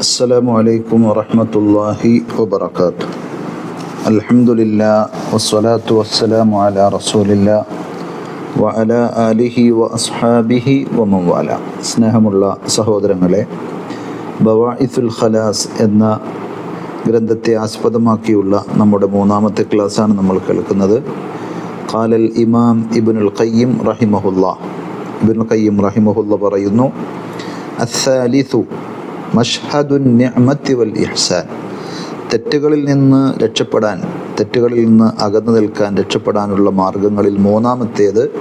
السلام عليكم ورحمة الله وبركاته الحمد لله والصلاة والسلام على رسول الله وعلى آله وأصحابه ومن والاه സ്നേഹമുള്ള സഹോദരങ്ങളെ ബവാഇസുൽ ഖലാസ് എന്ന ഗ്രന്ഥത്തെ ആസ്പദമാക്കിയുള്ള നമ്മുടെ മൂന്നാമത്തെ ക്ലാസ്സാണ് നമ്മൾ കേൾക്കുന്നത് ഖാലൽ ഇമാം ഇബ്നുൽ ഖയ്യിം റഹിമഹുല്ല ഇബ്നുൽ ഖയ്യിം റഹിമഹുല്ല പറയുന്നു അസാലിസു മഷ്ഹദുൻ നിഅമത്തി വൽ ഇഹ്സാൻ. തെറ്റുകളിൽ നിന്ന് രക്ഷപ്പെടാൻ തെറ്റുകളിൽ നിന്ന് അകന്നു നിൽക്കാൻ രക്ഷപ്പെടാനുള്ള മാർഗങ്ങളിൽ മൂന്നാമത്തേത്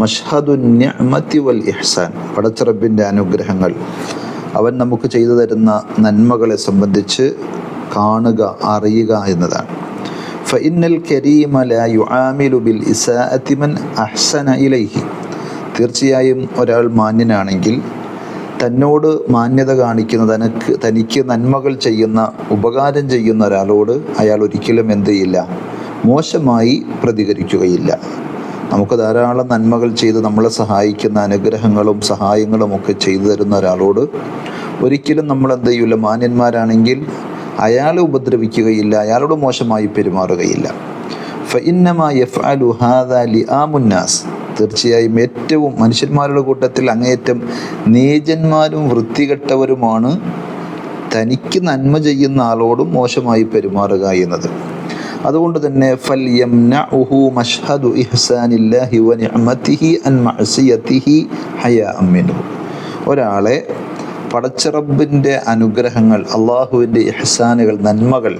മഷ്ഹദുൻ നിഅമത്തി വൽ ഇഹ്സാൻ പടച്ചിറപ്പിന്റെ അനുഗ്രഹങ്ങൾ. അവൻ നമുക്ക് ചെയ്തു തരുന്ന നന്മകളെ സംബന്ധിച്ച് കാണുക അറിയുക എന്നതാണ്. ഫഇന്നൽ കരീമ ലാ യുആമിലു ബിൽ ഇസാഅതി മൻ അഹ്സന ഇലൈഹി. തീർച്ചയായും ഒരാൾ മാന്യനാണെങ്കിൽ തന്നോട് മാന്യത കാണിക്കുന്ന തനക്ക് തനിക്ക് നന്മകൾ ചെയ്യുന്ന ഉപകാരം ചെയ്യുന്ന ഒരാളോട് അയാൾ ഒരിക്കലും എന്ത് ചെയ്യില്ല മോശമായി പ്രതികരിക്കുകയില്ല. നമുക്ക് ധാരാളം നന്മകൾ ചെയ്ത് നമ്മളെ സഹായിക്കുന്ന അനുഗ്രഹങ്ങളും സഹായങ്ങളും ഒക്കെ ചെയ്തു തരുന്ന ഒരാളോട് ഒരിക്കലും നമ്മൾ എന്ത് ചെയ്യില്ല മാന്യന്മാരാണെങ്കിൽ അയാളെ ഉപദ്രവിക്കുകയില്ല അയാളോട് മോശമായി പെരുമാറുകയില്ല. ഫഇന്നമ യഫ്അലു ഹാദാ ലിആമുന്നാസ് തീർച്ചയായും ഏറ്റവും മനുഷ്യന്മാരുടെ കൂട്ടത്തിൽ അങ്ങേയറ്റം നീചന്മാരും വൃത്തികെട്ടവരുമാണ്. തനിക്ക് നന്മ ചെയ്യുന്ന ആളോടും മോശമായി പെരുമാറുക എന്നത്. അതുകൊണ്ട് തന്നെ ഫൽ ഇഹ്സാനില്ലാഹി അൻ ഹയാ ഒരാളെ പടച്ചിറബിന്റെ അനുഗ്രഹങ്ങൾ അള്ളാഹുവിന്റെ ഇഹ്സാനുകൾ നന്മകൾ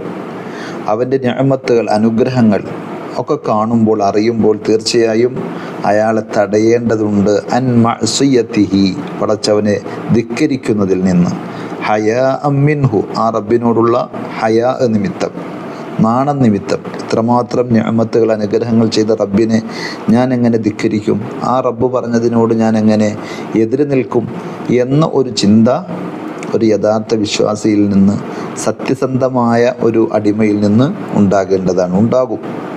അവന്റെ ഞാമത്തുകൾ അനുഗ്രഹങ്ങൾ ഒക്കെ കാണുമ്പോൾ അറിയുമ്പോൾ തീർച്ചയായും അയാളെ തടയേണ്ടതുണ്ട്. അൻ മഅസിയത്തിഹി പടച്ചവനെ ധിക്കരിക്കുന്നതിൽ നിന്ന്. ഹയാ അമ്മിൻഹു ആ റബ്ബിനോടുള്ള ഹയാ നിമിത്തം നാണം നിമിത്തം. ഇത്രമാത്രം ഞാമത്തുകൾ അനുഗ്രഹങ്ങൾ ചെയ്ത റബ്ബിനെ ഞാൻ എങ്ങനെ ധിക്കരിക്കും? ആ റബ്ബ് പറഞ്ഞതിനോട് ഞാൻ എങ്ങനെ എതിര് നിൽക്കും? എന്ന ഒരു ചിന്ത ഒരു യഥാർത്ഥ വിശ്വാസിയിൽ നിന്ന് സത്യസന്ധമായ ഒരു അടിമയിൽ നിന്ന് ഉണ്ടാകേണ്ടതാണ്. ഉണ്ടാകും.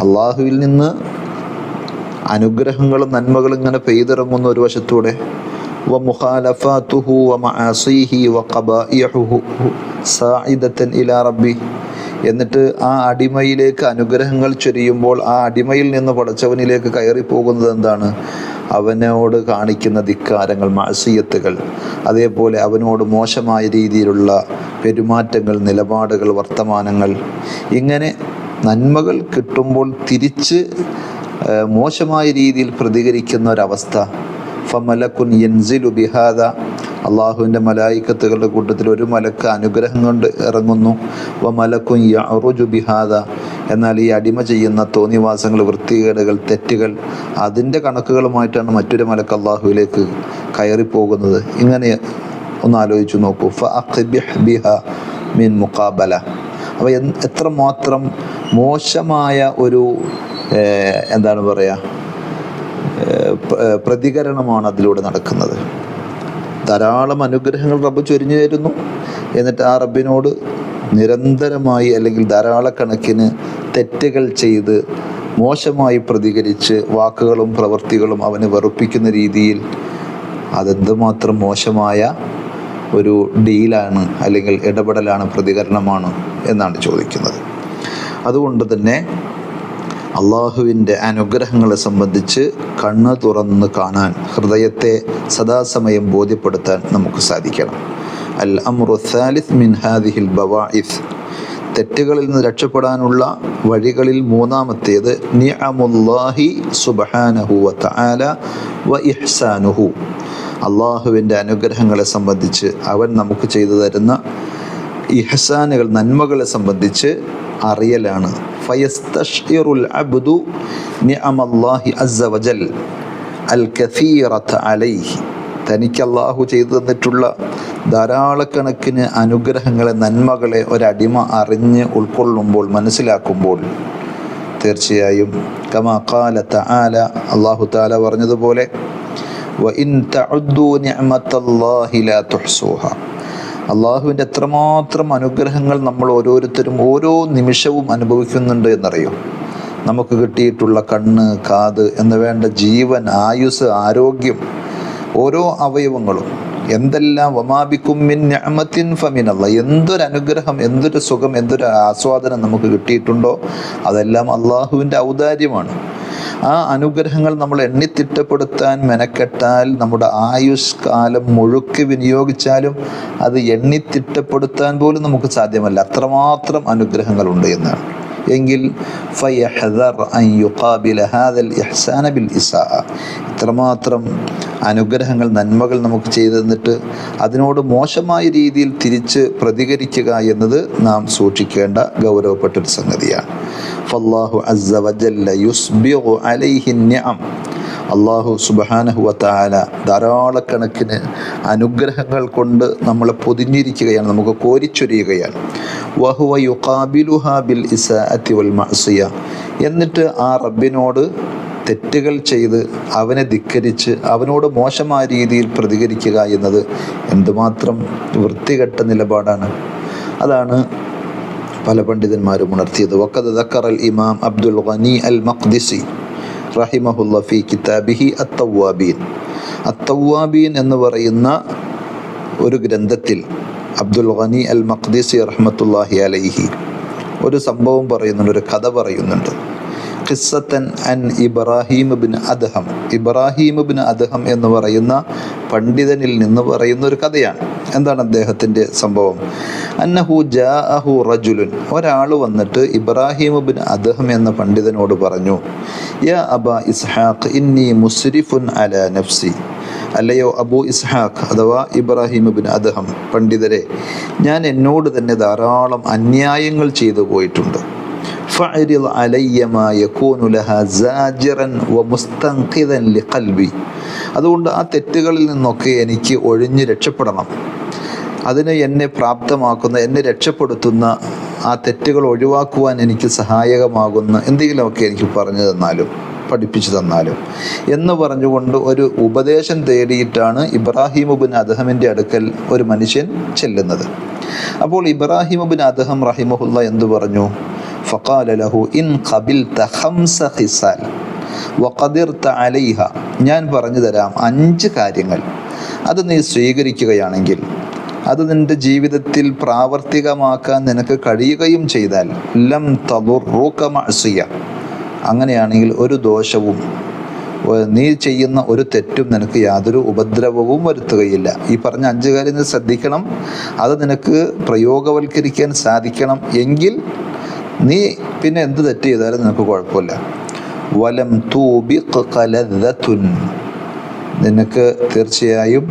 അള്ളാഹുവിൽ നിന്ന് അനുഗ്രഹങ്ങളും നന്മകളും ഇങ്ങനെ പെയ്തിറങ്ങുന്ന ഒരു വശത്തൂടെ എന്നിട്ട് ആ അടിമയിലേക്ക് അനുഗ്രഹങ്ങൾ ചൊരിയുമ്പോൾ ആ അടിമയിൽ നിന്ന് പടച്ചവനിലേക്ക് കയറി പോകുന്നത് എന്താണ്? അവനോട് കാണിക്കുന്ന ധിക്കാരങ്ങൾ മാസിയത്തുകൾ അതേപോലെ അവനോട് മോശമായ രീതിയിലുള്ള പെരുമാറ്റങ്ങൾ നിലപാടുകൾ വർത്തമാനങ്ങൾ. ഇങ്ങനെ നന്മകൾ കിട്ടുമ്പോൾ തിരിച്ച് മോശമായ രീതിയിൽ പ്രതികരിക്കുന്ന ഒരവസ്ഥ. ഫമലക്കുൻ യൻസിലു ബിഹാദ. അള്ളാഹുവിന്റെ മലായിക്കത്തുകളുടെ കൂട്ടത്തിൽ ഒരു മലക്ക് അനുഗ്രഹം കൊണ്ട് ഇറങ്ങുന്നു. വ മലക്കും യറുജു ബിഹാദ. എന്നാൽ ഈ അടിമ ചെയ്യുന്ന തോന്നിവാസങ്ങൾ വൃത്തികേടുകൾ തെറ്റുകൾ അതിന്റെ കണക്കുകളുമായിട്ടാണ് മറ്റൊരു മലക്ക് അള്ളാഹുവിലേക്ക് കയറിപ്പോകുന്നത്. ഇങ്ങനെ ഒന്ന് ആലോചിച്ചു നോക്കൂ. ഫ ബിഹ മീൻ മുക്കാബല അപ്പോൾ എത്രമാത്രം മോശമായ ഒരു എന്താണ് പറയുക പ്രതികരണമാണ് അതിലൂടെ നടക്കുന്നത്. ധാരാളം അനുഗ്രഹങ്ങൾ റബ്ബ് ചൊരിഞ്ഞു തരുന്നു. എന്നിട്ട് ആ റബ്ബിനോട് നിരന്തരമായി അല്ലെങ്കിൽ ധാരാളക്കണക്കിന് തെറ്റുകൾ ചെയ്ത് മോശമായി പ്രതികരിച്ച് വാക്കുകളും പ്രവൃത്തികളും അവന് വെറുപ്പിക്കുന്ന രീതിയിൽ അതെന്തുമാത്രം മോശമായ ഒരു ഡീലാണ് അല്ലെങ്കിൽ ഇടപെടലാണ് പ്രതികരണമാണ് എന്നാണ് ചോദിക്കുന്നത്. അതുകൊണ്ട് തന്നെ അള്ളാഹുവിന്റെ അനുഗ്രഹങ്ങളെ സംബന്ധിച്ച് കണ്ണ് തുറന്ന് കാണാൻ ഹൃദയത്തെ സദാസമയം ബോധ്യപ്പെടുത്താൻ നമുക്ക് സാധിക്കണം. അൽ അമ്രു സാലിസ് മിൻ ഹാദിഹിൽ ബവാഇസ്. തെറ്റുകളിൽ നിന്ന് രക്ഷപ്പെടാനുള്ള വഴികളിൽ മൂന്നാമത്തേത് നിഅമുല്ലാഹി സുബ്ഹാനഹു വ തആല വ ഇഹ്സാനുഹു. അള്ളാഹുവിന്റെ അനുഗ്രഹങ്ങളെ സംബന്ധിച്ച് അവൻ നമുക്ക് ചെയ്തു തരുന്ന ഇഹ്സാനുകൾ നന്മകളെ സംബന്ധിച്ച് അറിയലാണ്. ഫയസ്തഷ്ഇറുൽ അബ്ദു നിഅമല്ലാഹി അസ്സ വജൽ അൽ കസീറത അലൈഹി തനിക്ക് അള്ളാഹു ചെയ്തു തന്നിട്ടുള്ള ധാരാളക്കണക്കിന് അനുഗ്രഹങ്ങളെ നന്മകളെ ഒരടിമ അറിഞ്ഞ് ഉൾക്കൊള്ളുമ്പോൾ മനസ്സിലാക്കുമ്പോൾ തീർച്ചയായും കമാ കാല തആല അള്ളാഹു താല പറഞ്ഞതുപോലെ വ ഇൻ തഉദ്ദു നിഅമത്തല്ലാഹി ലാ തുഹ്സുഹ. അള്ളാഹുവിന്റെ എത്രമാത്രം അനുഗ്രഹങ്ങൾ നമ്മൾ ഓരോരുത്തരും ഓരോ നിമിഷവും അനുഭവിക്കുന്നുണ്ട് എന്നറിയോ? നമുക്ക് കിട്ടിയിട്ടുള്ള കണ്ണ് കാത് എന്ന് വേണ്ട ജീവൻ ആയുസ് ആരോഗ്യം ഓരോ അവയവങ്ങളും. എന്തെല്ലാം വമാബിക്കും മിൻ ഫമിനല്ല എന്തൊരു അനുഗ്രഹം എന്തൊരു സുഖം എന്തൊരു ആസ്വാദനം നമുക്ക് കിട്ടിയിട്ടുണ്ടോ? അതെല്ലാം അള്ളാഹുവിന്റെ ഔദാര്യമാണ്. ആ അനുഗ്രഹങ്ങൾ നമ്മൾ എണ്ണിത്തിട്ടപ്പെടുത്താൻ മെനക്കെട്ടാൽ നമ്മുടെ ആയുഷ് കാലം മുഴുക്കി വിനിയോഗിച്ചാലും അത് എണ്ണിത്തിട്ടപ്പെടുത്താൻ പോലും നമുക്ക് സാധ്യമല്ല. അത്രമാത്രം അനുഗ്രഹങ്ങളുണ്ട് എന്നാണ്. എങ്കിൽ ഇത്രമാത്രം അനുഗ്രഹങ്ങൾ നന്മകൾ നമുക്ക് ചെയ്തു തന്നിട്ട് അതിനോട് മോശമായ രീതിയിൽ തിരിച്ച് പ്രതികരിക്കുക എന്നത് നാം സൂക്ഷിക്കേണ്ട ഗൗരവപ്പെട്ടൊരു സംഗതിയാണ്. ഫല്ലാഹു അസ്സ വജല്ല യുസ്ബിഉ അലൈഹി അള്ളാഹു സുബഹാനഹു വത്താല ധാരാളക്കണക്കിന് അനുഗ്രഹങ്ങൾ കൊണ്ട് നമ്മളെ പൊതിഞ്ഞിരിക്കുകയാണ് നമുക്ക് കോരിച്ചൊരിയുകയാണ്. വഹുവ ബിൽ വൽ എന്നിട്ട് ആ റബ്ബിനോട് തെറ്റുകൾ ചെയ്ത് അവനെ ധിക്കരിച്ച് അവനോട് മോശമായ രീതിയിൽ പ്രതികരിക്കുക എന്നത് എന്തുമാത്രം വൃത്തികെട്ട നിലപാടാണ്. അതാണ് പല പണ്ഡിതന്മാരും ഉണർത്തിയത്. വക്കത് ദക്കറൽ ഇമാം അബ്ദുൽ ഖനി അൽ മഖ്ദിസി റഹിമഹുല്ല ഫി കിതാബിഹി അത്തവാബീൻ അത്തവാബീൻ എന്ന് പറയുന്ന ഒരു ഗ്രന്ഥത്തിൽ അബ്ദുൽ ഖനി അൽ മഖ്ദിസി റഹ്മത്തുല്ലാഹി അലൈഹി ഒരു സംഭവം പറയുന്നുണ്ട് ഒരു കഥ പറയുന്നുണ്ട്. ഖിസ്സത്തൻ അൻ Ibrahim bin Adham. Ibrahim bin Adham എന്ന് പറയുന്ന പണ്ഡിതനിൽ നിന്ന് പറയുന്ന ഒരു കഥയാണ്. എന്താണ് അദ്ദേഹത്തിന്റെ സംഭവം? അന്നഹു ജാഅഹു റജുലുൻ. ഒരാൾ വന്നിട്ട് ഇബ്രാഹിം ബിൻ അദഹം എന്ന പണ്ഡിതനോട് പറഞ്ഞു യാ അബ ഇസ്ഹാഖ് ഇന്നി മുസ്രിഫുൻ അല നഫ്സി. അല്ലയോ അബു ഇസ്ഹാഖ് അഥവാ ഇബ്രാഹിം ബിൻ അദഹം പണ്ഡിതരെ ഞാൻ എന്നോട് തന്നെ ധാരാളം അന്യായങ്ങൾ ചെയ്തു പോയിട്ടുണ്ട്. ഫഅരിൽ അലയ്യ മാ യകൂനു വ ലിഖൽബി. അതുകൊണ്ട് ആ തെറ്റുകളിൽ നിന്നൊക്കെ എനിക്ക് ഒഴിഞ്ഞു രക്ഷപ്പെടണം. അതിന് എന്നെ പ്രാപ്തമാക്കുന്ന എന്നെ രക്ഷപ്പെടുത്തുന്ന ആ തെറ്റുകൾ ഒഴിവാക്കുവാൻ എനിക്ക് സഹായകമാകുന്ന എന്തെങ്കിലുമൊക്കെ എനിക്ക് പറഞ്ഞു തന്നാലും പഠിപ്പിച്ചു തന്നാലും. എന്ന് പറഞ്ഞുകൊണ്ട് ഒരു ഉപദേശം തേടിയിട്ടാണ് ഇബ്രാഹിം ബിൻ അദഹമിന്റെ അടുക്കൽ ഒരു മനുഷ്യൻ ചെല്ലുന്നത്. അപ്പോൾ ഇബ്രാഹിം ബിൻ അദഹം റഹിമഹുല്ല എന്തു പറഞ്ഞു? ഫഖാല ലഹു ഇൻ കബിൽ ഞാൻ പറഞ്ഞു തരാം അഞ്ച് കാര്യങ്ങൾ. അത് നീ സ്വീകരിക്കുകയാണെങ്കിൽ അത് നിന്റെ ജീവിതത്തിൽ പ്രാവർത്തികമാക്കാൻ നിനക്ക് കഴിയുകയും ചെയ്താൽ ലം തദുറുക മഅസിയ. അങ്ങനെയാണെങ്കിൽ ഒരു ദോഷവും നീ ചെയ്യുന്ന ഒരു തെറ്റും നിനക്ക് യാതൊരു ഉപദ്രവവും വരുത്തുകയില്ല. ഈ പറഞ്ഞ അഞ്ച് കാര്യം നീ ശ്രദ്ധിക്കണം. അത് നിനക്ക് പ്രയോഗവൽക്കരിക്കാൻ സാധിക്കണം എങ്കിൽ നീ പിന്നെ എന്ത് തെറ്റ് ചെയ്താലും നിനക്ക് കുഴപ്പമില്ല. വലം തൂബി കലതുൻ നിനക്ക് തീർച്ചയായും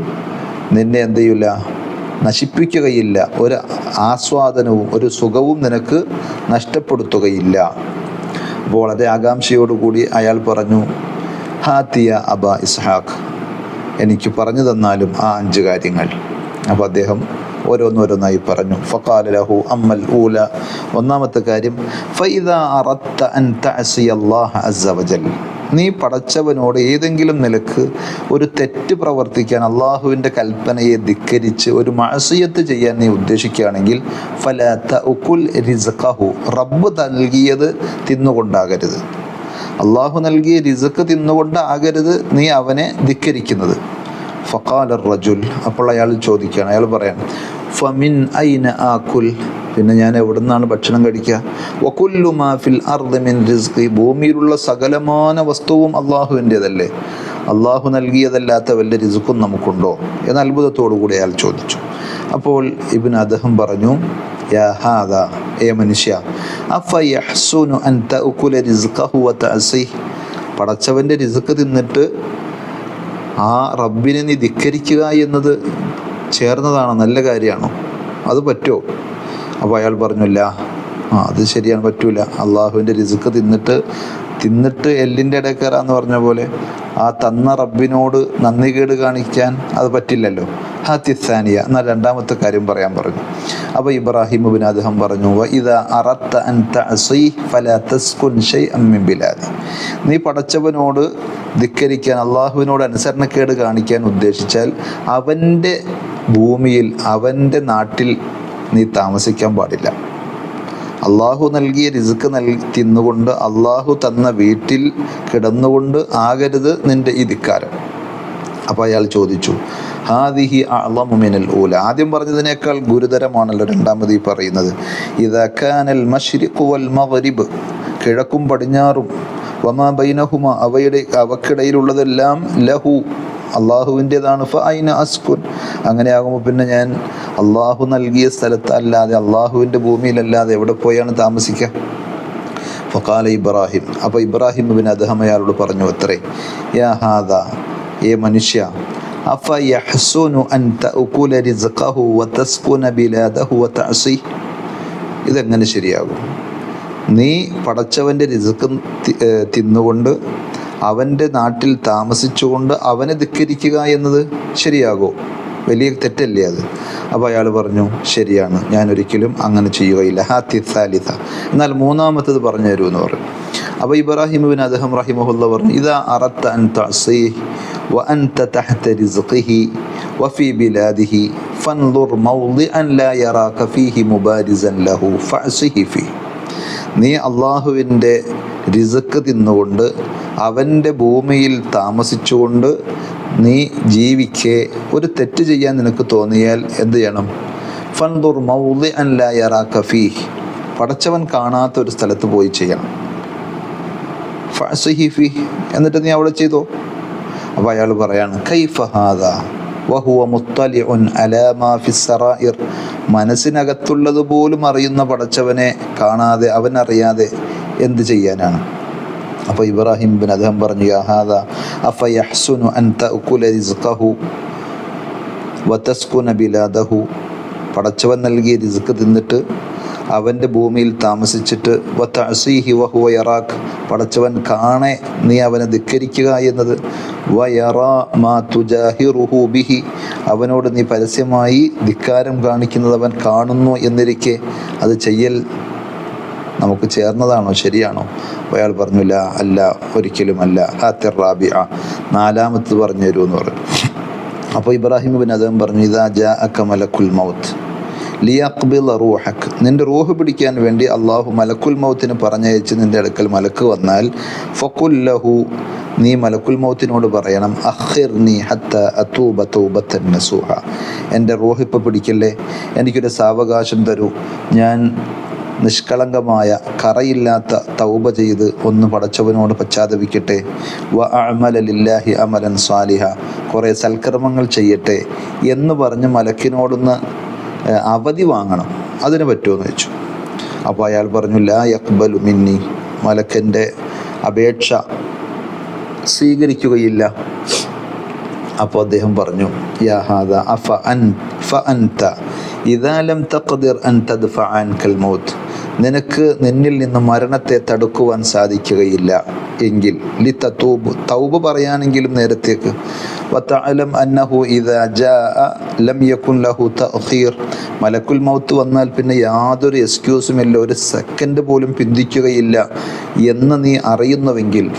നിന്നെ എന്ത് ചെയ്യില്ല നശിപ്പിക്കുകയില്ല. ഒരു ആസ്വാദനവും ഒരു സുഖവും നിനക്ക് നഷ്ടപ്പെടുത്തുകയില്ല. അപ്പോൾ വളരെ ആകാംക്ഷയോടുകൂടി അയാൾ പറഞ്ഞു ഹാത്തിയ അബ ഇസ്ഹാഖ് എനിക്ക് പറഞ്ഞു തന്നാലും ആ അഞ്ച് കാര്യങ്ങൾ. അപ്പോൾ അദ്ദേഹം ഓരോന്നോരോന്നായി പറഞ്ഞു ഫഖാല ലഹു അമ്മൽ ഊല. ഒന്നാമത്തെ കാര്യം ഫൈദ അറത്ത അൻ തഅസിയല്ലാഹ അസ്സ വജൽ. നീ പടച്ചവനോട് ഏതെങ്കിലും നിലയ്ക്ക് ഒരു തെറ്റ് പ്രവർത്തിക്കാൻ അള്ളാഹുവിന്റെ കൽപ്പനയെ ധിക്കരിച്ച് ഒരു മാസിയത്ത് ചെയ്യാൻ നീ ഉദ്ദേശിക്കുകയാണെങ്കിൽ ഫല ഉക്കുൽ റിസ്ഖഹു. റബ്ബ് നൽകിയത് തിന്നുകൊണ്ടാകരുത്. അള്ളാഹു നൽകിയ റിസക്ക് തിന്നുകൊണ്ടാകരുത് നീ അവനെ ധിക്കരിക്കുന്നത്. ഫഖാല റജുൽ അപ്പോൾ അയാൾ ചോദിക്കുകയാണ്. അയാൾ പറയാണ് ഫമിൻ ഐന ആക്കുൽ പിന്നെ ഞാൻ എവിടെ നിന്നാണ് ഭക്ഷണം കഴിക്കുക? വകുല്ലു മാ ഫിൽ അർദ് മിൻ റിസ്ഖി ഭൂമിയിലുള്ള സകലമാന വസ്തുവും അള്ളാഹുവിന്റെതല്ലേ? അള്ളാഹു നൽകിയതല്ലാത്ത വല്ല റിസുക്കും നമുക്കുണ്ടോ? എന്ന അത്ഭുതത്തോടു കൂടി അയാൾ ചോദിച്ചു. അപ്പോൾ ഇബിൻ അദ്ദേഹം പറഞ്ഞു ഏ മനുഷ്യ അഫ യഹ്സുനു അൻ തഅകുല റിസ്ഖഹു വ തഅസിഹ്? പടച്ചവന്റെ റിസ്ക് തിന്നിട്ട് ആ റബ്ബിനെ നീ ധിക്കരിക്കുക എന്നത് ചേർന്നതാണോ നല്ല കാര്യമാണോ? അത് പറ്റുമോ? അപ്പോൾ അയാൾ പറഞ്ഞില്ല. ആ അത് ശരിയാണ് പറ്റൂല. അള്ളാഹുവിന്റെ റിസുക്ക് തിന്നിട്ട് തിന്നിട്ട് എല്ലിന്റെ ഇടയിൽ എന്ന് പറഞ്ഞ പോലെ ആ തന്ന റബ്ബിനോട് നന്ദി കേട് കാണിക്കാൻ അത് പറ്റില്ലല്ലോ. ഹാ തിസാനിയ. എന്നാൽ രണ്ടാമത്തെ കാര്യം പറയാൻ പറഞ്ഞു. അപ്പോൾ ഇബ്രാഹിം ബിൻ അദ്ദേഹം പറഞ്ഞു "വ ഇദാ അറത്ത അൻ തഅസീഹ് ഫലാ തസ്കുൻ ശൈഅൻ മിൻ ബിലാദി. നീ പടച്ചവനോട് ധിക്കരിക്കാൻ അള്ളാഹുവിനോട് അനുസരണക്കേട് കാണിക്കാൻ ഉദ്ദേശിച്ചാൽ അവന്റെ ഭൂമിയിൽ അവന്റെ നാട്ടിൽ നീ താമസിക്കാൻ പാടില്ല. അള്ളാഹു നൽകിയ റിസ്ക് നൽകി തിന്നുകൊണ്ട് അള്ളാഹു തന്ന വീട്ടിൽ കിടന്നുകൊണ്ട് ആകരുത് നിന്റെ ഈ ധിക്കാരം. അപ്പോൾ അയാൾ ചോദിച്ചു ഹാദിഹി അളമുമിനൽ ഊല. ആദ്യം പറഞ്ഞതിനേക്കാൾ ഗുരുതരമാണല്ലോ രണ്ടാമത് ഈ പറയുന്നത്. ഇതക്കാനൽ മഷ്രിഖു വൽ മഗ്രിബ്. കിഴക്കും പടിഞ്ഞാറും. വമാ ബൈനഹുമ. അവയുടെ അവക്കിടയിലുള്ളതെല്ലാം ലഹു. അള്ളാഹുവിന്റെതാണ്. ഫൈന അസ്കുൻ. അങ്ങനെ അങ്ങനെയാകുമ്പോൾ പിന്നെ ഞാൻ അള്ളാഹു നൽകിയ സ്ഥലത്തല്ലാതെ അള്ളാഹുവിന്റെ ഭൂമിയിലല്ലാതെ എവിടെ പോയാണ് താമസിക്കുക? ഫക്കാല ഇബ്രാഹിം. അപ്പോൾ ഇബ്രാഹിം ബിൻ അദ്ദേഹം അയാളോട് പറഞ്ഞു അത്രേ. യാ ഹാദ. ഏ മനുഷ്യ അൻ തഅകുല ഇതെങ്ങനെ ശരിയാകും? നീ പടച്ചവന്റെ ഏർ തിന്നുകൊണ്ട് അവന്റെ നാട്ടിൽ താമസിച്ചുകൊണ്ട് അവനെ ധിക്കരിക്കുക എന്നത് ശരിയാകോ? വലിയ തെറ്റല്ലേ അത് അപ്പോൾ അയാൾ പറഞ്ഞു ശരിയാണ് ഞാൻ ഒരിക്കലും അങ്ങനെ ചെയ്യുകയില്ല ഹാത്തി സാലിത എന്നാൽ മൂന്നാമത്തത് പറഞ്ഞു തരൂ എന്ന് പറഞ്ഞു അപ്പോൾ ഇബ്രാഹിം ബിൻ അദ്ദേഹം റഹിമഹുല്ല പറഞ്ഞു ഇതാ അറത്ത അൻ തഅസീഹ് وأنت تحت رزقه وفي بلاده فانظر موضعا لا يراك فيه مبارزا له فعصه فيه നീ അള്ളാഹുവിൻ്റെ റിസക്ക് തിന്നുകൊണ്ട് അവൻ്റെ ഭൂമിയിൽ താമസിച്ചുകൊണ്ട് നീ ജീവിക്കെ ഒരു തെറ്റ് ചെയ്യാൻ നിനക്ക് തോന്നിയാൽ എന്ത് ചെയ്യണം? ഫൻദുർ മൗദി അൻ ലാ യറാ കഫീ പടച്ചവൻ കാണാത്ത ഒരു സ്ഥലത്ത് പോയി ചെയ്യണം. ഫഅസിഹി ഫീ എന്നിട്ട് നീ അവിടെ ചെയ്തോ? അപ്പോൾ അയാൾ പറയാണ് കൈഫ ഹാദ? വഹുവ മുത്തലിഉൻ അലാ മാ ഫിസ് സറായിർ മനസ്സിനകത്തുള്ളത് പോലും അറിയുന്ന പടച്ചവനെ കാണാതെ അവനറിയാതെ എന്ത് ചെയ്യാനാണ്? അപ്പോൾ ഇബ്രാഹിം ബിൻ അദ്ദേഹം പറഞ്ഞു യഹാദ ഹാദ അഫ അൻ റിസ്ഖഹു വതസ്കുന ബിലാദഹു? പടച്ചവൻ നൽകിയ റിസ്ക് തിന്നിട്ട് അവന്റെ ഭൂമിയിൽ താമസിച്ചിട്ട് വത്തഅസീഹി വഹുവ പടച്ചവൻ കാണെ നീ അവനെ ധിക്കരിക്കുക എന്നത്. ബിഹി. അവനോട് നീ പരസ്യമായി ധിക്കാരം കാണിക്കുന്നത് അവൻ കാണുന്നു എന്നിരിക്കെ അത് ചെയ്യൽ നമുക്ക് ചേർന്നതാണോ? ശരിയാണോ? അയാൾ അല്ല ഒരിക്കലും അല്ല. ഹാത്തിർ ആ നാലാമത്തത് പറഞ്ഞു തരൂ എന്ന് പറഞ്ഞു. അപ്പോൾ ഇബ്രാഹിം ബിൻ അദ്ദേഹം പറഞ്ഞു ഇതാ ജാ അക്ക മലക്കുൽ മൗത്ത് ലിയഖ്ബിൽ റൂഹക്. നിന്റെ റൂഹ് പിടിക്കാൻ വേണ്ടി അള്ളാഹു മലക്കുൽ മൗത്തിന് പറഞ്ഞയച്ച് നിന്റെ അടുക്കൽ മലക്ക് വന്നാൽ ഫക്കുൽ ലഹു നീ മലക്കുൽ മൗത്തിനോട് പറയണം അഹിർ നീ ഹത്ത അത്തൂബ തൗബത്തൻ നസൂഹ. എന്റെ റൂഹിപ്പ പിടിക്കല്ലേ? എനിക്കൊരു സാവകാശം തരൂ. ഞാൻ നിഷ്കളങ്കമായ കറയില്ലാത്ത തൗബ ചെയ്ത് ഒന്ന് പടച്ചവനോട് പശ്ചാത്തപിക്കട്ടെ. വ അമലില്ലാഹി അമലൻ സ്വാലിഹ കുറേ സൽക്കർമ്മങ്ങൾ ചെയ്യട്ടെ എന്ന് പറഞ്ഞ് മലക്കിനോടൊന്ന് അവധി വാങ്ങണം. അതിന് പറ്റുമെന്ന് വെച്ചു അപ്പോൾ അയാൾ പറഞ്ഞു ലാ യക്ബലു മിന്നി. മലക്കന്റെ അപേക്ഷ സ്വീകരിക്കുകയില്ല. അപ്പോൾ അദ്ദേഹം പറഞ്ഞു യാ ഹാദ അഫ അൻ ഫ അൻത. ഇദാ ലം തഖ്ദിർ അൻ തദ്ഫഅ അൻകൽ മൗത്ത്. നിനക്ക് നിന്നിൽ നിന്ന് മരണത്തെ തടുക്കുവാൻ സാധിക്കുകയില്ല. എങ്കിൽ ലി തത്തൂബ് തൗബ് പറയാനെങ്കിലും നേരത്തേക്ക്. അന്നഹു ഇദാ ലം യകുൻ ലഹു മലക്കുൽ മൗത്ത് വന്നാൽ പിന്നെ യാതൊരു എക്സ്ക്യൂസും ഇല്ല. ഒരു സെക്കൻഡ് പോലും പിന്തിക്കുകയില്ല എന്ന് നീ അറിയുന്നുവെങ്കിൽ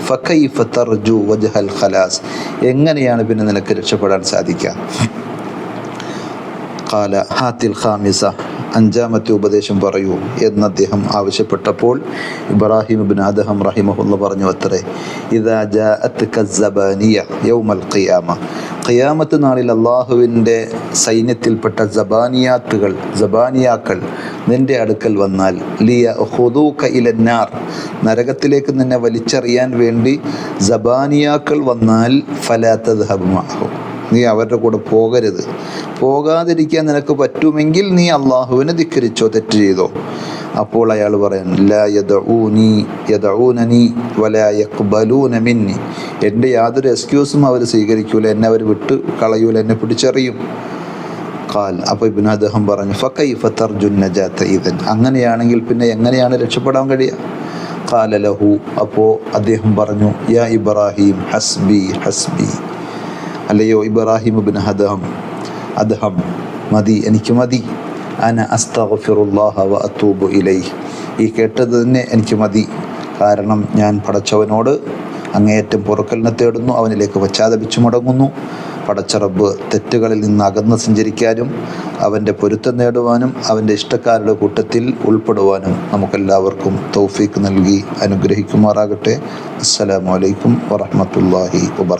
തർജു വജ്ഹൽ ഖലാസ്. എങ്ങനെയാണ് പിന്നെ നിനക്ക് രക്ഷപ്പെടാൻ സാധിക്കുക? കാല ഹാത്തിൽ ഖാമിസ അഞ്ചാമത്തെ ഉപദേശം പറയൂ എന്ന് അദ്ദേഹം ആവശ്യപ്പെട്ടപ്പോൾ ഇബ്രാഹിം ബിൻ അദ്ദേഹം റഹിമഹുല്ല പറഞ്ഞു അത്രേ ഇതാ ജാഅത്ത് കസ്സബാനിയ യൗമൽ ഖിയാമ ഖിയാമത്ത് നാളിൽ അള്ളാഹുവിന്റെ സൈന്യത്തിൽപ്പെട്ട ജബാനിയാത്തുകൾ ജബാനിയാക്കൾ നിന്റെ അടുക്കൽ വന്നാൽ ലിയ ഹുദൂക്ക ഇലന്നാർ നരകത്തിലേക്ക് നിന്നെ വലിച്ചെറിയാൻ വേണ്ടി ജബാനിയാക്കൾ വന്നാൽ ഫലാത്തത് ഹബുമാഹു നീ അവരുടെ കൂടെ പോകരുത്. പോകാതിരിക്കാൻ നിനക്ക് പറ്റുമെങ്കിൽ നീ അള്ളാഹുവിനെ ധിക്കരിച്ചോ തെറ്റ് ചെയ്തോ. അപ്പോൾ അയാൾ പറയാൻ മിന്നി. എന്റെ യാതൊരു എക്സ്ക്യൂസും അവർ സ്വീകരിക്കൂല എന്നെ അവർ വിട്ട് കളയൂല എന്നെ പിടിച്ചറിയും. കാൽ അപ്പോൾ ഇബ്നു അദ്ദേഹം പറഞ്ഞു ഫക്കൈ ഫത്തർ ഇദൻ. അങ്ങനെയാണെങ്കിൽ പിന്നെ എങ്ങനെയാണ് രക്ഷപ്പെടാൻ കഴിയുക? ഖാല ലഹു. അപ്പോൾ അദ്ദേഹം പറഞ്ഞു യാ ഇബ്രാഹിം ഹസ്ബി ഹസ്ബി. അല്ലയോ ഇബ്രാഹിം ബിൻ ഹദം അദ്ഹം. മതി എനിക്ക് മതി. അന അസ്തഗ്ഫിറുല്ലാഹ വ ഇലൈഹി. ഈ കേട്ടത് തന്നെ എനിക്ക് മതി. കാരണം ഞാൻ പടച്ചവനോട് അങ്ങേയറ്റം പുറക്കലിനെ തേടുന്നു അവനിലേക്ക് പശ്ചാത്തപിച്ചു മടങ്ങുന്നു. പടച്ചറബ് തെറ്റുകളിൽ നിന്ന് അകന്ന് സഞ്ചരിക്കാനും അവന്റെ പൊരുത്തം നേടുവാനും അവന്റെ ഇഷ്ടക്കാരുടെ കൂട്ടത്തിൽ ഉൾപ്പെടുവാനും നമുക്കെല്ലാവർക്കും തൗഫീക്ക് നൽകി അനുഗ്രഹിക്കുമാറാകട്ടെ. അസ്സലാമു അലൈക്കും വറഹ്മത്തുള്ളാഹി വബർക്കാത്തു